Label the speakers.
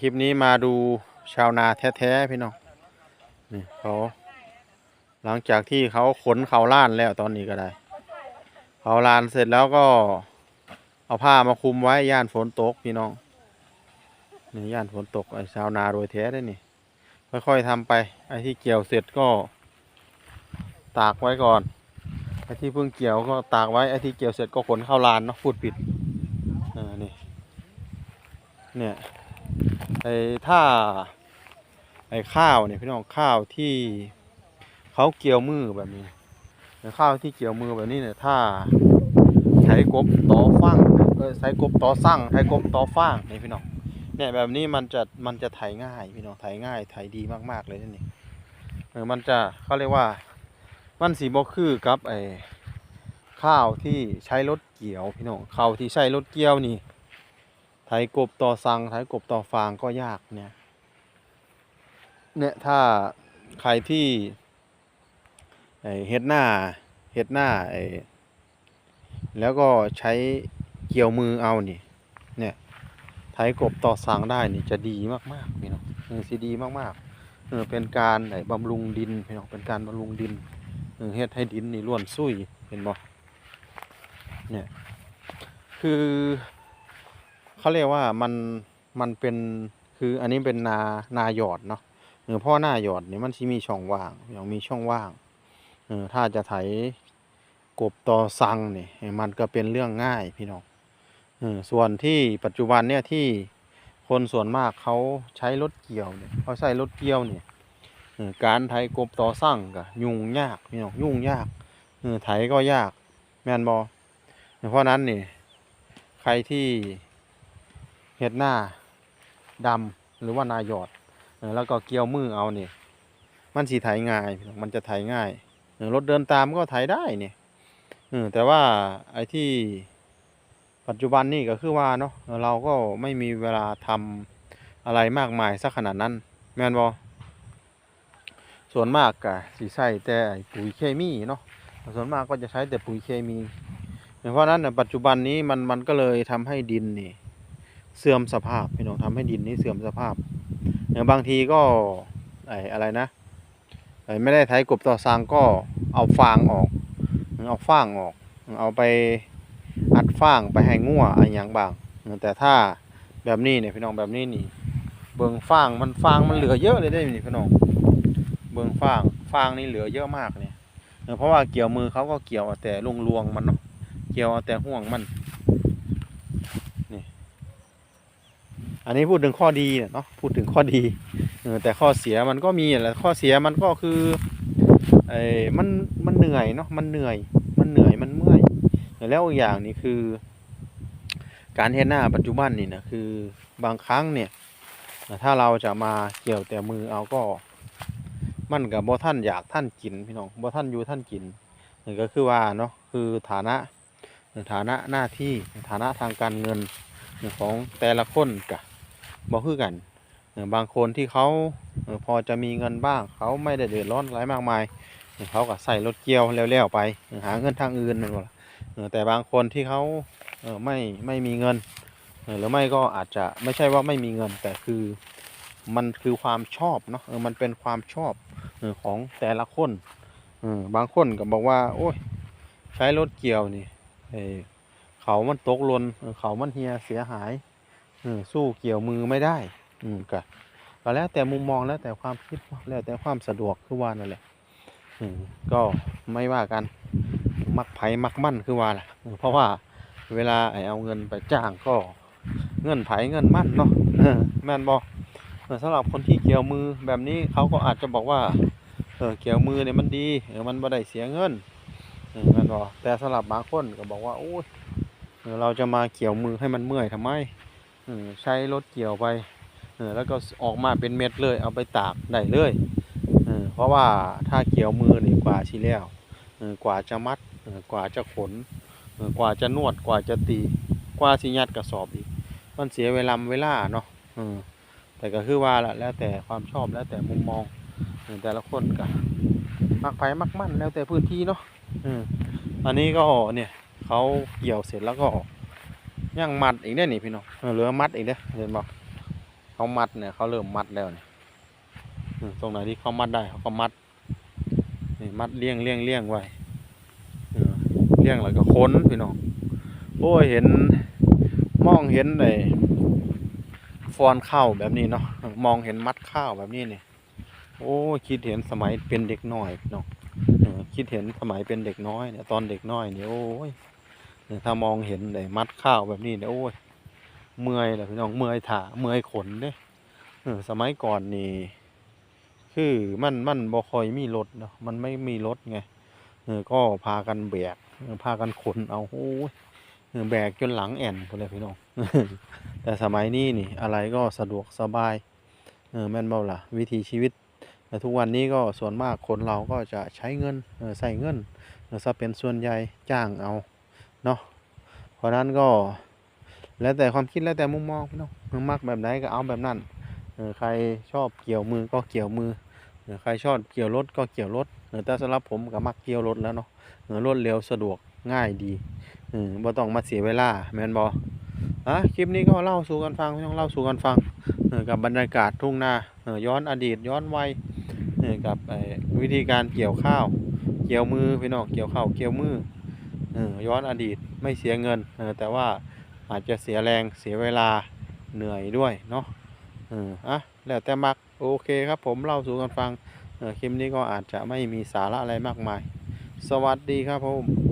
Speaker 1: คลิปนี้มาดูชาวนาแท้ๆพี่น้องนี่เขาหลังจากที่เขาขนเขาล้านแล้วตอนนี้ก็ได้เขาลานเสร็จแล้วก็เอาผ้ามาคลุมไว้ย่านฝนตกพี่น้องนี่ย่านฝนตกไอ้ชาวนาโดยแท้ได้นี่ค่อยๆทำไปไอ้ที่เกี่ยวเสร็จก็ ตากไว้ก่อนไอ้ที่เพิ่งเกี่ยวก็ตากไว้ไอ้ที่เกี่ยวเสร็จก็ขนเข้าลานเนาะพูดผิดเออนี่เนี่ย ไอ้ถ้าไอ้ข้าวเนี่ยพี่น้องข้าวที่เขาเกี่ยวมือแบบนี้ไอ้ข้าวที่เกี่ยวมือแบบนี้เนี่ยถ้าใช้กบต่อฟังเออใช้กบต่อสั่งใช้กบต่อฟางนี่พี่น้องเนี่ยแบบนี้มันจะมันจะไถง่ายพี่น้องไถง่ายไถดีมากๆเลยนี่เออมันจะเขาเรียกว่ามันสีบ่คือกับไอ้ข้าวที่ใช้รถเกี่ยวพี่น้องข้าวที่ใช้รถเกี่ยวนี่ ไถกบต่อสังไถกบต่อฟางก็ยากเนี่ย เนี่ยถ้าใครที่เฮ็ดหน้าเฮ็ดหน้าไอ้แล้วก็ใช้เกี่ยวมือเอานี่ เนี่ยไถกบต่อสังได้นี่จะดีมากๆพี่น้องเออสิดีมากๆเออเป็นการไอ้บำรุงดินพี่น้องเป็นการบำรุงดินเออเฮ็ดให้ดินนี่ร่วนซุยเห็นบ่เนี่ยคือ เขาเรียกว่ามันมันเป็นคืออันนี้เป็นนานาหยอดเนาะเออเพ่อหน้าหยอดเนี่ยมันที่มีช่องว่างอย่างมีช่องว่างเออถ้าจะไถกบต่อสังเนี่ยมันก็เป็นเรื่องง่ายพี่น้องเออส่วนที่ปัจจุบันเนี่ยที่คนส่วนมากเขาใช้รถเกี่ยวเนี่ยเขาใช้รถเกี่ยวเนี่ยออการไถกบต่อสั่งก็ยุ่งยากพี่น้องยุ่งยากเออไถก็ยากแมนบอเพราะนั้นนี่ใครที่ เห็ดหน้าดำหรือว่านายอดแล้วก็เกี่ยวมือเอาเนี่ย มันสีไถง่าย มันจะไถง่ายรถเดินตามก็ไถได้เนี่ยแต่ว่าไอ้ที่ปัจจุบันนี่ก็คือว่าเนาะเราก็ไม่มีเวลาทำอะไรมากมายสักขนาดนั้น แมนบอส่วนมากกะสีใส่แต่ปุ๋ยเคมีเนาะส่วนมากก็จะใช้แต่ปุ๋ยเคมี เพราะนั้นน่ะปัจจุบันนี้มันมันก็เลยทำให้ดินนี่ เสื่อมสภาพพี่น้องทำให้ดินนี้เสื่อมสภาพอย่างบางทีก็ไออะไรนะไอไม่ได้ไถกบต่อซางก็เอาฟางออก เอาฟางออก เอาไปอัดฟางไปให้งัวอะไรอย่างบางแต่ถ้าแบบนี้เนี่ยพี่น้องแบบนี้นี่ เบิ่งฟางมันฟางมันเหลือเยอะเลยได้นี่พี่น้องเบิ่งฟางฟางนี่เหลือเยอะมากเนี่ยเพราะว่าเกี่ยวมือเขาก็เกี่ยวแต่ลวงมันเนาะเกี่ยวแต่ห่วงมัน อันนี้พูดถึงข้อดีเนาะพูดถึงข้อดีเอแต่ข้อเสียมันก็มีแหละข้อเสียมันก็คือไอ้มันมันเหนื่อยเนาะมันเหนื่อย มันเหนื่อยมันเมื่อยแล้วอีกอย่างนี่คือ การเฮ็ดหน้าปัจจุบันนี่นะคือบางครั้งเนี่ยถ้าเราจะมาเกี่ยวแต่มือเอาก็ มันกับบ่ท่านอยากท่านกินพี่น้องบ่ท่านอยู่ท่านกินนี่ก็คือว่าเนาะคือฐานะฐานะหน้าที่ฐานะทางการเงินของแต่ละคนกะ บ่คือกันบางคนที่เขาพอจะมีเงินบ้าง เขาไม่ได้เดือดร้อนอะไรมากมาย เขาก็ใส่รถเกี่ยวแล้วๆไปหาเงินทางอื่นนั่นบ่ล่ะแต่บางคนที่เขาไม่ไม่มีเงินหรือไม่ก็อาจจะไม่ใช่ว่าไม่มีเงิน แต่คือมันคือความชอบเนาะมันเป็นความชอบของแต่ละคนบางคนก็บอกว่า โอ้ยใช้รถเกี่ยวนี่เขามันตกหลนเขามันเหียเสียหาย สู้เกี่ยวมือไม่ได้ อืมก็ก็แล้วแต่มุมมองแล้วแต่ความคิดแล้วแต่ความสะดวกคือว่านั่นแหละอืมก็ไม่ว่ากันมักไผ่มักมั่นคือว่าแหละเพราะว่าเวลาไอเอาเงินไปจ้างก็เงินไผ่เงินมั่นเนาะแม่นบอสำหรับคนที่เกี่ยวมือแบบนี้เขาก็อาจจะบอกว่าเออเกี่ยวมือเนี่ยมันดีเออมันบ่ได้เสียเงินเออแมนบอกแต่สำหรับบางคนก็บอกว่าโอ้ยเราจะมาเกี่ยวมือให้มันเมื่อยทำไม ใช้รถเกี่ยวไปแล้วก็ออกมาเป็นเม็ดเลยเอาไปตากได้เลยเพราะว่าถ้าเกี่ยวมือนี่กว่าชีแล้วกว่าจะมัดกว่าจะขนกว่าจะนวดกว่าจะตีกว่าสิยัดกระสอบอีก มันเสียเวลาเวลาเนาะแต่ก็คือว่าละแล้วแต่ความชอบแล้วแต่มุมมองแต่ละคนก็มักไผมักมั่นแล้วแต่พื้นที่เนาะอออันนี้ก็เนี่ยเขาเกี่ยวเสร็จแล้วก็ ยังมัดอีกได้อนี่พี่น้องเหลือมัดอีกเด้อเห็นบ่เอเขามัดเนี่ยเขาเริ่มมัดแล้วเนี่ยตรงไหนที่เขามัดได้เขาก็มัดนี่มัดเลี้ยงเลี้ยงเลี้ยงไว้เลี้ยงแล้วก็ค้นพี่น้องโอ้ยเห็นมองเห็นไอ้ฟอนข้าวแบบนี้เนาะมองเห็นมัดข้าวแบบนี้เนี่ยโอ้คิดเห็นสมัยเป็นเด็กน้อยพี่น้องเออคิดเห็นสมัยเป็นเด็กน้อยเนี่ยตอนเด็กน้อยเนี่ยโอ้ย ถ้ามองเห็นไอ้มัดข้าวแบบนี้เนี่ยโอ้ยเมื่อยแหละพี่น้องเมื่อยถาเมื่อยขนเด้เออสมัยก่อนนี่คือมันมันบ่คอยมีรถเนาะมันไม่มีรถไงเออก็พากันแบกพากันขนเอาโอ้ยแบกจนหลังแอ่นเลยพี่น้อง แต่สมัยนี้นี่อะไรก็สะดวกสบายเออแม่นเบ่ล่ะ วิถีชีวิตแต่ทุกวันนี้ก็ส่วนมากคนเราก็จะใช้เงินใส่เงินซะเป็นส่วนใหญ่จ้างเอา เนาะเพราะนั้นก็ แล้วแต่ความคิดแล้วแต่มุมมองพี่น้องมึงมักแบบไหนก็เอาแบบนั้นเออใครชอบเกี่ยวมือก็เกี่ยวมือเออใครชอบเกี่ยวรถก็เกี่ยวรถเออแต่สำหรับผมก็มักเกี่ยวรถแล้วเนาะเออรวดเร็วสะดวกง่ายดีเออบ่ต้องมาเสียเวลาแมนบ่อะคลิปนี้ก็เล่าสู่กันฟังพี่น้องเล่าสู่กันฟังเออกับบรรยากาศทุ่งนาเออย้อนอดีตย้อนวัยเออกับไอ้วิธีการเกี่ยวข้าว เกี่ยวมือพี่น้องเกี่ยวข้าวเกี่ยวมือ ย้อนอดีตไม่เสียเงิน แต่ว่าอาจจะเสียแรงเสียเวลาเหนื่อยด้วยเนาะอะแล้วแต่มักโอเคครับผมเล่าสู่กันฟังคลิปนี้ก็อาจจะไม่มีสาระอะไรมากมาย สวัสดีครับผม